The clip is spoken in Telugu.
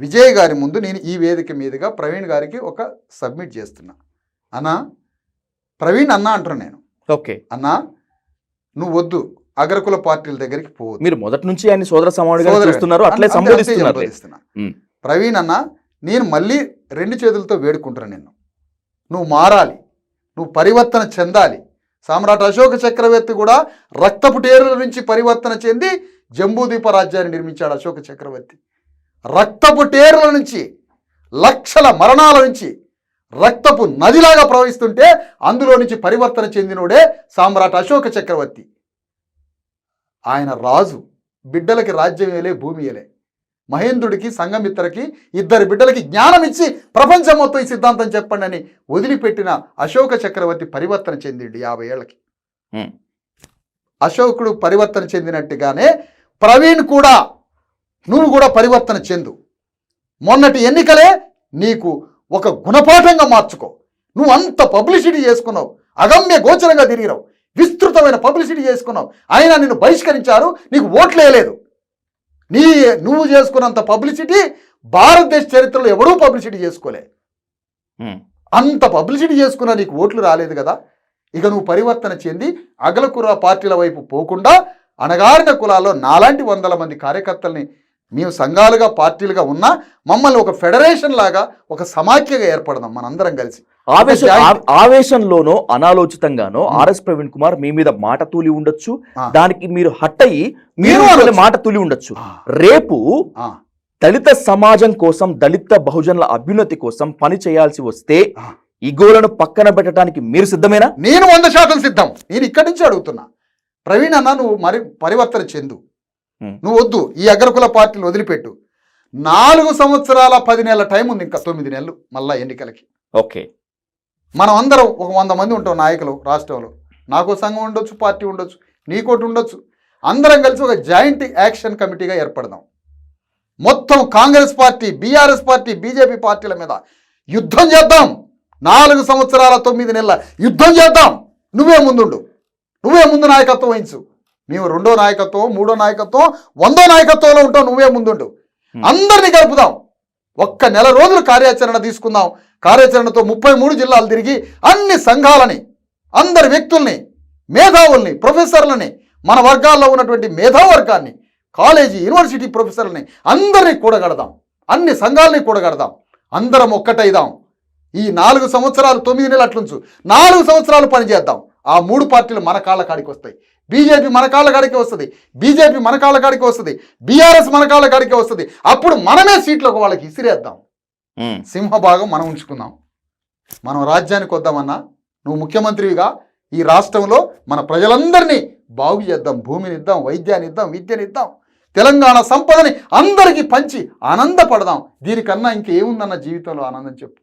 విజయ్ గారి ముందు నేను ఈ వేదిక మీదుగా ప్రవీణ్ గారికి ఒక సబ్మిట్ చేస్తున్నా. అన్నా ప్రవీణ్ అన్న అంటున్నా నేను. ఓకే. అన్నా నువ్వు వద్దు. అగ్రకుల పార్టీల దగ్గరికి పోవద్దు. మీరు మొదటి నుంచి ఆయన సోదర. చూస్తున్నారు. అట్లే సంబోధిస్తున్నా. ప్రవీణ్ అన్న నేను మళ్ళీ రెండు చేతులతో వేడుకుంటున్నా నిన్ను. నువ్వు మారాలి. నువ్వు పరివర్తన చెందాలి. సామ్రాట్ అశోక చక్రవర్తి కూడా రక్తపు టేరుల నుంచి పరివర్తన చెంది జంబూదీప రాజ్యాన్ని నిర్మించాడు అశోక చక్రవర్తి. రక్తపు టేరుల నుంచి లక్షల మరణాల నుంచి రక్తపు నదిలాగా ప్రవహిస్తుంటే అందులో నుంచి పరివర్తన చెందినోడే సామ్రాట్ అశోక చక్రవర్తి. ఆయన రాజు బిడ్డలకి రాజ్యం ఏలే భూమి ఏలే మహేంద్రుడికి సంగమిత్రకి ఇద్దరు బిడ్డలకి జ్ఞానం ఇచ్చి ప్రపంచం మొత్తం ఈ సిద్ధాంతం చెప్పండి అని వదిలిపెట్టిన అశోక చక్రవర్తి పరివర్తన చెందిండు యాభై ఏళ్ళకి. అశోకుడు పరివర్తన చెందినట్టుగానే ప్రవీణ్ కూడా నువ్వు కూడా పరివర్తన చెందు. మొన్నటి ఎన్నికలే నీకు ఒక గుణపాఠంగా మార్చుకో. నువ్వు అంత పబ్లిసిటీ చేసుకున్నావు. అగమ్య గోచరంగా తిరిగినావు. విస్తృతమైన పబ్లిసిటీ చేసుకున్నావు. అయినా నిన్ను బహిష్కరించారు. నీకు ఓట్లు వేయలేదు. నీ నువ్వు చేసుకున్నంత పబ్లిసిటీ భారతదేశ చరిత్రలో ఎవడూ పబ్లిసిటీ చేసుకోలే. అంత పబ్లిసిటీ చేసుకున్నా నీకు ఓట్లు రాలేదు కదా. ఇక నువ్వు పరివర్తన చెంది అగలకుర పార్టీల వైపు పోకుండా అణగారిన కులాల్లో నాలాంటి వందల మంది కార్యకర్తల్ని మేము సంఘాలుగా పార్టీలుగా ఉన్నా మమ్మల్ని ఒక ఫెడరేషన్ లాగా ఒక సమాఖ్యగా ఏర్పడదాం మనందరం కలిసి. ఆవేశ ఆవేశంలోనో అనాలోచితంగానో ఆర్ఎస్ ప్రవీణ్ కుమార్ మీ మీద మాట తూలి ఉండొచ్చు. దానికి మీరు హట్ అయ్యి మీరు. మాట తూలి ఉండొచ్చు. రేపు దళిత సమాజం కోసం దళిత బహుజనుల అభ్యున్నతి కోసం పని చేయాల్సి వస్తే ఆ. ఈగోలను పక్కన పెట్టడానికి మీరు సిద్ధమేనా? నేను వంద శాతం సిద్ధం. నేను ఇక్కడి నుంచి అడుగుతున్నా. ప్రవీణ్ అన్న నువ్వు మరి పరివర్తన చెందు. నువ్వు వద్దు ఈ అగ్రకుల పార్టీలు వదిలిపెట్టు. నాలుగు సంవత్సరాల పది నెలల టైం ఉంది ఇంకా తొమ్మిది నెలలు మళ్ళా ఎన్నికలకి. ఓకే. మనం అందరం ఒక వంద మంది ఉంటాం నాయకులు రాష్ట్రంలో. నాకు సంఘం ఉండొచ్చు పార్టీ ఉండొచ్చు నీకోటి ఉండొచ్చు. అందరం కలిసి ఒక జాయింట్ యాక్షన్ కమిటీగా ఏర్పడదాం. మొత్తం Congress party BRS party BJP పార్టీల మీద యుద్ధం చేద్దాం. నాలుగు సంవత్సరాల తొమ్మిది నెలల యుద్ధం చేద్దాం. నువ్వే ముందుండు. నువ్వే ముందు నాయకత్వం వహించు. మేము రెండో నాయకత్వం మూడో నాయకత్వం వందో నాయకత్వంలో ఉంటాం నువ్వే ముందుండు. అందరినీ కలుపుదాం. ఒక్క నెల రోజులు కార్యాచరణ తీసుకుందాం. కార్యాచరణతో ముప్పై మూడు జిల్లాలు తిరిగి అన్ని సంఘాలని అందరి వ్యక్తుల్ని మేధావుల్ని ప్రొఫెసర్లని మన వర్గాల్లో ఉన్నటువంటి మేధావర్గాన్ని కాలేజీ యూనివర్సిటీ ప్రొఫెసర్లని అందరినీ కూడగడదాం. అన్ని సంఘాలని కూడగడదాం. అందరం ఒక్కటైదాం. ఈ నాలుగు సంవత్సరాలు తొమ్మిది నెలలు అట్లుంచు. నాలుగు సంవత్సరాలు పనిచేద్దాం. ఆ మూడు పార్టీలు మన కాళ్ళ కాడికి వస్తాయి. బీజేపీ మన కాళ్ళ కాడికి వస్తుంది. బీజేపీ మన కాళ్ళ కాడికి వస్తుంది. బీఆర్ఎస్ మన కాళ్ళ కాడికి వస్తుంది. అప్పుడు మనమే సీట్లకు వాళ్ళకి ఇసిరేద్దాం. సింహభాగం మనం ఉంచుకుందాం. మనం రాజ్యానికి వద్దామన్నా నువ్వు ముఖ్యమంత్రివిగా ఈ రాష్ట్రంలో మన ప్రజలందరినీ బాగు చేద్దాం. భూమిని ఇద్దాం వైద్యాన్ని ఇద్దాం విద్యని ఇద్దాం. తెలంగాణ సంపదని అందరికీ పంచి ఆనందపడదాం. దీనికన్నా ఇంకేముందన్న జీవితంలో ఆనందం చెప్పు.